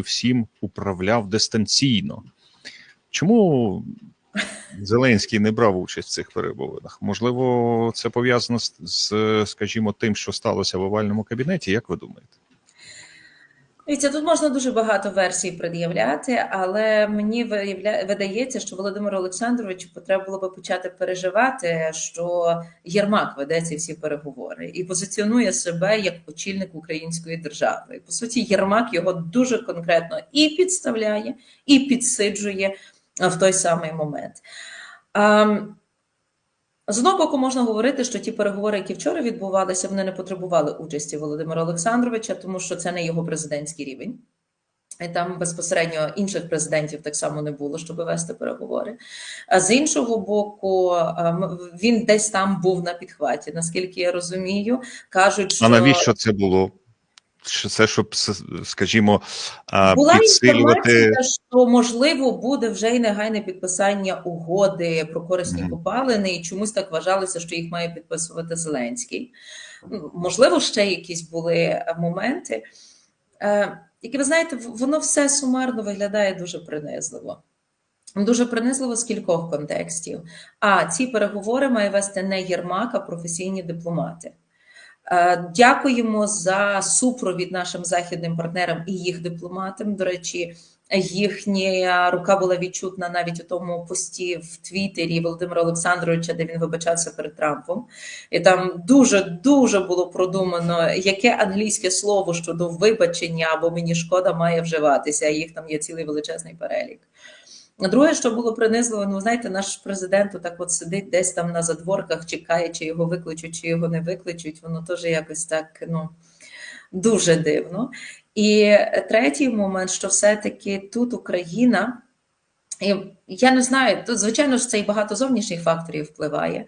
всім управляв дистанційно. Чому Зеленський не брав участь в цих перемовинах? Можливо, це пов'язано з, скажімо, тим, що сталося в овальному кабінеті. Як ви думаєте? Дивіться, тут можна дуже багато версій пред'являти, але мені видається, що Володимиру Олександровичу потрібно було би почати переживати, що Єрмак веде ці всі переговори і позиціонує себе як очільник української держави. По суті, Єрмак його дуже конкретно і підставляє, і підсиджує в той самий момент. З одного боку, можна говорити, що ті переговори, які вчора відбувалися, вони не потребували участі Володимира Олександровича, тому що це не його президентський рівень. І там безпосередньо інших президентів так само не було, щоб вести переговори. А з іншого боку, він десь там був на підхваті, наскільки я розумію. Кажуть, що а навіщо це було? Це щоб, скажімо, була підсилювати... інформація, що можливо буде вже й негайне підписання угоди про корисні mm. копалини, і чомусь так вважалося, що їх має підписувати Зеленський. Можливо, ще якісь були моменти. Які ви знаєте, воно все сумарно виглядає дуже принизливо. Дуже принизливо з кількох контекстів. А ці переговори має вести не Єрмак, а професійні дипломати. Дякуємо за супровід нашим західним партнерам і їх дипломатам. До речі, їхня рука була відчутна навіть у тому пості в Твіттері Володимира Олександровича, де він вибачався перед Трампом. І там дуже дуже було продумано, яке англійське слово щодо вибачення або мені шкода має вживатися. Їх там є цілий величезний перелік. Друге, що було принизливо, ну знаєте, наш президент отак от сидить десь там на задворках, чекає, чи його викличуть, чи його не викличуть. Воно теж якось так ну дуже дивно. І третій момент, що все-таки тут Україна. І я не знаю, тут, звичайно ж, це і багато зовнішніх факторів впливає,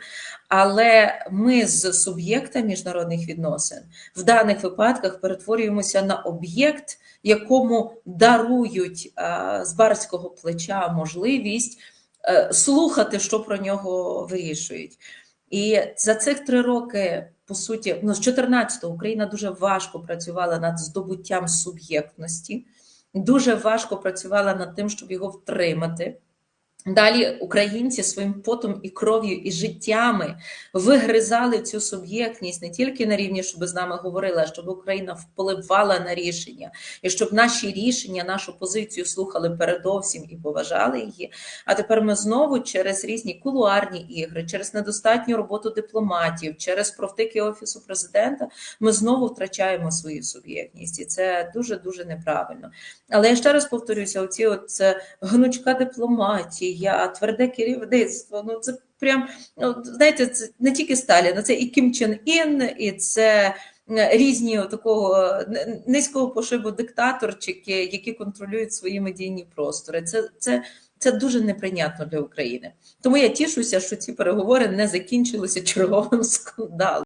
але ми з суб'єкта міжнародних відносин в даних випадках перетворюємося на об'єкт, якому дарують з барського плеча можливість а, слухати, що про нього вирішують. І за цих три роки, по суті, ну з 14-го Україна дуже важко працювала над здобуттям суб'єктності, дуже важко працювала над тим, щоб його втримати. Далі українці своїм потом і кров'ю і життями вигризали цю суб'єктність не тільки на рівні, щоб з нами говорили, а щоб Україна впливала на рішення, і щоб наші рішення, нашу позицію слухали передовсім і поважали її. А тепер ми знову через різні кулуарні ігри, через недостатню роботу дипломатів, через провтики офісу президента, ми знову втрачаємо свою суб'єктність, і це дуже дуже неправильно. Але я ще раз повторюся: оці от гнучка дипломатії я тверде керівництво. Ну це прям ну, знаєте, це не тільки Сталін, це і Кім Чен Ін, і це різні такого низького пошибу диктаторчики, які контролюють свої медійні простори. Це це. Це дуже неприйнятно для України. Тому я тішуся, що ці переговори не закінчилися черговим скандалом.